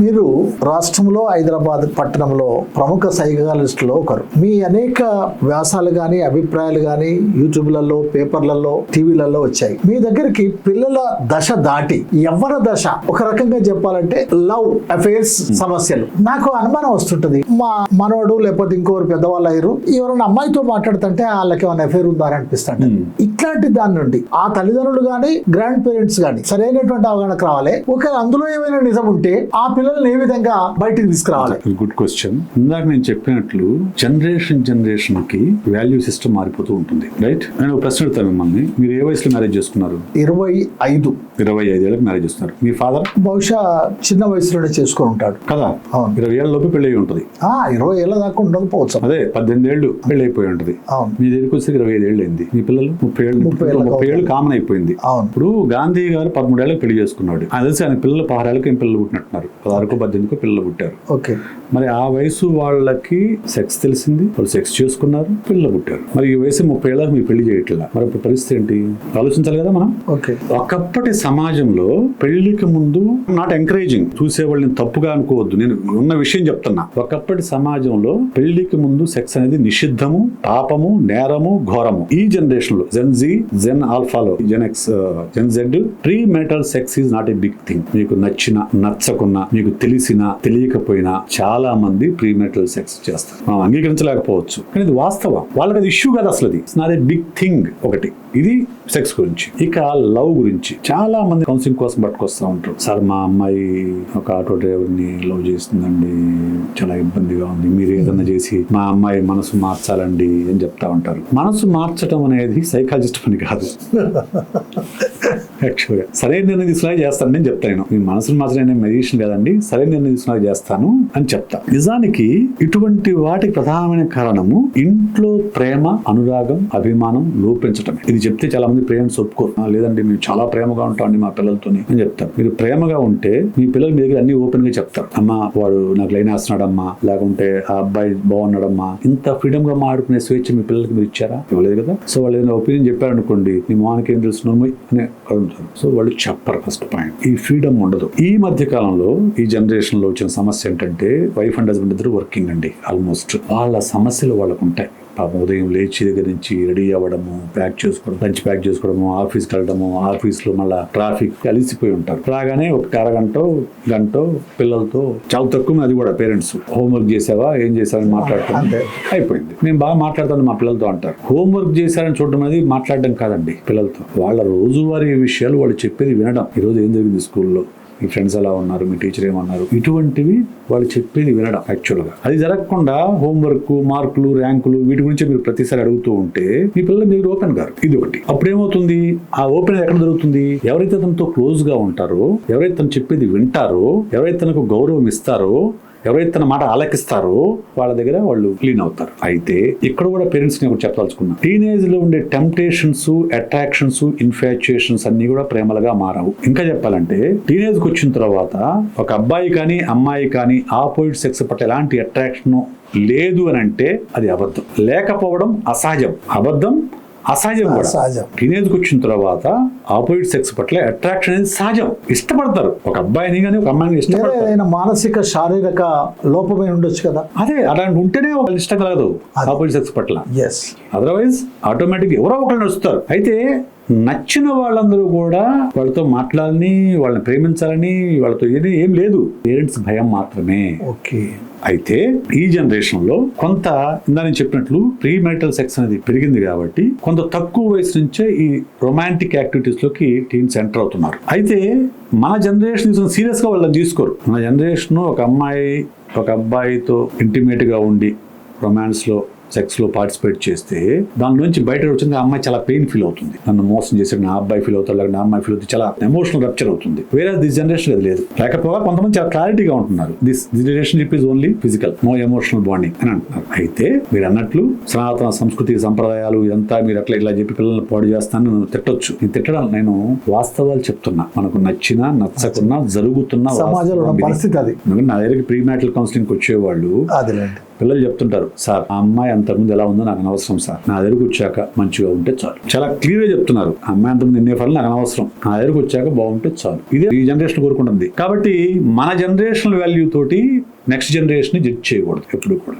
మీరు రాష్ట్రంలో హైదరాబాద్ పట్టణంలో ప్రముఖ సైకాలజిస్టులో ఒకరు. మీ అనేక వ్యాసాలు గాని అభిప్రాయాలు గాని యూట్యూబ్లలో పేపర్లలో టీవీలలో వచ్చాయి. మీ దగ్గరికి పిల్లల దశ దాటి యవ్వన దశ ఒక రకంగా చెప్పాలంటే లవ్ అఫైర్స్ సమస్యలు. నాకు అనుమానం వస్తుంటది. మా మనవడు లేకపోతే ఇంకోరు పెద్దవాళ్ళు అయ్యారు. ఎవరైనా అమ్మాయితో మాట్లాడుతుంటే వాళ్ళకి ఏమైనా అఫైర్ ఉందా అని అనిపిస్తాంట ఇట్లాంటి దాని నుండి ఆ తల్లిదండ్రులు గాని గ్రాండ్ పేరెంట్స్ గాని సరైనటువంటి అవగాహనకు రావాలి. ఒక అందులో ఏమైనా నిజం ఉంటే ఆ పిల్లల్ని ఏ విధంగా బయటికి తీసుకురావాలి? గుడ్ క్వశ్చన్ ఇందాక నేను చెప్పినట్లు జనరేషన్ జనరేషన్కి వాల్యూ సిస్టమ్ మారిపోతూ ఉంటుంది రైట్ నేను ప్రశ్న అడుగుతాను మిమ్మల్ని. మీరు ఏ వయసులో మ్యారేజ్ చేసుకున్నారు? ఇరవై ఐదు. ఇరవై ఐదేళ్ళకి మ్యారేజ్ చేస్తున్నారు. మీ ఫాదర్ బహుశా చిన్న వయసులోనే చేసుకొని ఉంటాడు. కదా? అవును. ఇరవై ఏళ్ళ లోపు పెళ్ళి అయి ఉంటుంది. ఆ ఇరవై ఏళ్ళ దాకా ఉండకపోవచ్చు అదే పద్దెనిమిది ఏళ్ళు పెళ్ళి అయిపోయి ఉంటుంది. మీ దగ్గరికి వచ్చి ఇరవై ఐదు ఏళ్ళు అయింది. మీ పిల్లలు? ముప్పై ఏళ్ళు ముప్పై ఏళ్ళకి ముప్పై ఏళ్ళు కామన్ అయిపోయింది. ఇప్పుడు గాంధీ గారు పదమూడేళ్ళకి పెళ్ళి చేసుకున్నాడు. అది ఆయన పిల్లలు పదహారేళ్ళకి ఏం పిల్లలు పుట్టినట్టున్నారు? పదహారుకు పద్దెనిమిదికి పిల్లలు పుట్టారు. ఓకే. మరి ఆ వయసు వాళ్ళకి సెక్స్ తెలిసింది. వాళ్ళు సెక్స్ చేసుకున్నారు పిల్లలు పుట్టారు. మరి ఈ వయసు ముప్పై ఏళ్ళకి మీరు పెళ్ళి చేయట్లా? మరి ఇప్పుడు పరిస్థితి ఏంటి? ఆలోచించాలి కదా మనం? ఓకే. ఒకప్పటి సమాజంలో పెళ్ళికి ముందు నాట్ ఎంకరేజింగ్ చూసే వాళ్ళని తప్పుగా అనుకోవద్దు. నేను ఉన్న విషయం చెప్తున్నా. ఒకప్పటి సమాజంలో పెళ్ళికి ముందు సెక్స్ అనేది నిషిద్ధము పాపము నేరము ఘోరము. ఈ జనరేషన్లో Gen Z Gen ఆల్ఫాలో Gen X Gen Z premarital sex is not a big thing మీకు నచ్చిన నచ్చకున్నా మీకు మీకు తెలిసినా తెలియకపోయినా చాలా మంది ప్రీమెటల్ సెక్స్ చేస్తారు. మనం అంగీకరించలేకపోవచ్చు. కానీ ఇది వాస్తవం. వాళ్ళకి అది ఇష్యూ కాదు అసలు అది ఇట్స్ ఏ బిగ్ థింగ్ ఒకటి. ఇది సెక్స్ గురించి. ఇక లవ్ గురించి. చాలా మంది కౌన్సిలింగ్ కోసం పట్టుకొస్తూ ఉంటారు. సార్ మా అమ్మాయి ఒక ఆటో డ్రైవర్ని లవ్ చేస్తుందండి. చాలా ఇబ్బందిగా ఉంది. మీరు ఏదన్నా చేసి మా అమ్మాయి మనసు మార్చాలండి అని చెప్తా ఉంటారు. మనసు మార్చడం అనేది సైకాలజిస్ట్ పని కాదు. యాక్చువల్గా సరైన నిర్ణయం తీసుకునే చేస్తాను నేను చెప్తాను. మీ మనసును మార్చడం నేను మెడిషన్ కదండి. సరైన నిర్ణయం తీసుకునే చేస్తాను అని చెప్తా. నిజానికి ఇటువంటి వాటికి ప్రధానమైన కారణము ఇంట్లో ప్రేమ అనురాగం అభిమానం లోపించటమే. ఇది చెప్తే చాలా మంది పేరెంట్స్ ఒప్పుకోరు లేదండి మేము చాలా ప్రేమగా ఉంటామండి మా పిల్లలతోని అని చెప్తారు. మీరు ప్రేమగా ఉంటే మీ పిల్లలు మీ దగ్గర అన్ని ఓపెన్గా చెప్తారు. అమ్మా వాడు నాకు లైన్ వేస్తున్నాడమ్మా. లేకుంటే ఆ అబ్బాయి బాగున్నాడమ్మా. ఇంత ఫ్రీడమ్గా మాడుకునే స్వేచ్ఛ మీ పిల్లలకి మీరు ఇచ్చారా? ఇవ్వలేదు కదా. సో వాళ్ళు ఏదైనా ఒపీనియన్ చెప్పారనుకోండి మీ మోహన్కి ఏం తెలుసు? అని ఉంటుంది సో వాళ్ళు చెప్పరు ఫస్ట్ పాయింట్ ఈ ఫ్రీడమ్ ఉండదు. ఈ మధ్య కాలంలో ఈ జనరేషన్లో వచ్చిన సమస్య ఏంటంటే వైఫ్ అండ్ హస్బెండ్ ఇద్దరు వర్కింగ్ అండి ఆల్మోస్ట్ వాళ్ళ సమస్యలు వాళ్ళకు ఉంటాయి పాపం ఉదయం లేచి దగ్గర నుంచి రెడీ అవ్వడము ప్యాక్ చేసుకోవడం లంచ్ ప్యాక్ చేసుకోవడము ఆఫీస్కి వెళ్ళడము ఆఫీస్లో మళ్ళీ ట్రాఫిక్ అలిసిపోయి ఉంటారు. రాగానే ఒక అరగంట గంట పిల్లలతో చాలా తక్కువ అది కూడా పేరెంట్స్. హోంవర్క్ చేసావా? ఏం చేసావని మాట్లాడటం అంతే. అయిపోయింది. నేను బాగా మాట్లాడతాను మా పిల్లలతో అంటారు. హోంవర్క్ చేశారని చూడడం అనేది మాట్లాడడం కాదండి పిల్లలతో. వాళ్ళ రోజువారీ విషయాలు వాళ్ళు చెప్పేది వినడం. ఈరోజు ఏం జరిగింది స్కూల్లో? మీ ఫ్రెండ్స్ ఎలా ఉన్నారు మీ టీచర్ ఏమన్నారు? ఇటువంటివి వాళ్ళు చెప్పేది వినడం యాక్చువల్గా అది జరగకుండా హోంవర్క్ మార్కులు ర్యాంకులు వీటి గురించి మీరు ప్రతిసారి అడుగుతూ ఉంటే మీ పిల్లలు మీరు ఓపెన్ గారు ఇది ఒకటి. అప్పుడు ఏమవుతుంది? ఆ ఓపెన్ ఎక్కడ జరుగుతుంది ఎవరైతే తనతో క్లోజ్గా ఉంటారో ఎవరైతే తను చెప్పేది వింటారో ఎవరైతే తనకు గౌరవం ఇస్తారో ఎవరైతే తన మాట ఆలకిస్తారో వాళ్ళ దగ్గర వాళ్ళు క్లీన్ అవుతారు. అయితే ఇక్కడ కూడా పేరెంట్స్ నేను ఒకటి చెప్పదలుచుకున్నా. టీనేజ్లో ఉండే టెంప్టేషన్స్ అట్రాక్షన్స్ ఇన్ఫాచ్యుయేషన్స్ అన్ని కూడా ప్రేమలుగా మారవు. ఇంకా చెప్పాలంటే టీనేజ్కి వచ్చిన తర్వాత ఒక అబ్బాయి కానీ అమ్మాయి కానీ ఆపోజిట్ సెక్స్ పట్ల ఎలాంటి అట్రాక్షన్ లేదు అని అంటే అది అబద్ధం. లేకపోవడం అసహజం. అబద్ధం అసహజం కూడా. సహజం టీనేజ్కి వచ్చిన తర్వాత ఆపోజిట్ సెక్స్ పట్ల అట్రాక్షన్ అనేది సహజం. ఇష్టపడతారు. ఒక అబ్బాయిని కానీ ఒక అమ్మాయిని ఇష్టపడతారు. మానసిక శారీరక లోపమే ఉండొచ్చు కదా. అదే అలాంటి ఉంటేనే వాళ్ళు ఇష్టం కలగదు. ఆపోజిట్ సెక్స్ పట్ల. ఎస్ అదర్వైజ్ ఆటోమేటిక్ ఎవరో ఒకళ్ళు నడుస్తారు. అయితే నచ్చిన వాళ్ళందరూ కూడా వాళ్ళతో మాట్లాడాలని వాళ్ళని ప్రేమించాలని వాళ్ళతో ఏది ఏం లేదు. పేరెంట్స్ భయం మాత్రమే. ఓకే. అయితే ఈ జనరేషన్లో కొంత ఇందా నేను చెప్పినట్లు ప్రీ మ్యారిటల్ సెక్స్ అనేది పెరిగింది కాబట్టి కొంత తక్కువ వయసు నుంచే ఈ రొమాంటిక్ యాక్టివిటీస్లోకి టీన్స్ ఎంటర్ అవుతున్నారు. అయితే మన జనరేషన్ సీరియస్గా వాళ్ళని తీసుకోరు. మన జనరేషన్ ఒక అమ్మాయి ఒక అబ్బాయితో ఇంటిమేట్గా ఉండి రొమాన్స్లో సెక్స్లో పార్టిసిపేట్ చేస్తే దాని నుంచి బయట వచ్చింది ఆ అమ్మాయి చాలా పెయిన్ ఫీల్ అవుతుంది. నన్ను మోసం చేసి నా అబ్బాయి ఫీల్ అవుతాడు లేకపోతే నా అమ్మాయి ఫీల్ అవుతుంది. చాలా ఎమోషనల్ రప్చర్ అవుతుంది. వేరే దిస్ జనరేషన్ అది లేదు. లేకపోతే కొంతమంది చాలా క్లారిటీగా ఉంటున్నారు. This relationship is only physical no emotional bonding అని అంటున్నారు. అయితే మీరు అన్నట్లు సనాతన సంస్కృతి సంప్రదాయాలు ఇదంతా మీరు అట్లా ఇలా చెప్పి పిల్లల్ని పాడు చేస్తాను నన్ను తిట్టొచ్చు. నేను తిట్టడం నేను వాస్తవాలు చెప్తున్నా. మనకు నచ్చినా నచ్చకున్నా జరుగుతున్న సమాజంలో. పరిస్థితి అది. నా దగ్గరికి ప్రీ మ్యాటల్ కౌన్సిలింగ్ వచ్చేవాళ్ళు పిల్లలు చెప్తుంటారు సార్ ఆ అమ్మాయి అంతకుముందు ఎలా ఉందో నాకు అనవసరం సార్. నా దగ్గరకు వచ్చాక మంచిగా ఉంటే చాలు. చాలా క్లియర్గా చెప్తున్నారు అమ్మాయి అంతకుముందు ఎన్నే ఫలం నాకు అనవసరం. నా దగ్గరకు వచ్చాక బాగుంటే చాలు. ఇదే ఈ జనరేషన్ కోరుకుంటుంది. కాబట్టి మన జనరేషన్ వాల్యూ తోటి నెక్స్ట్ జనరేషన్ జడ్జ్ చేయకూడదు ఎప్పుడు కూడా.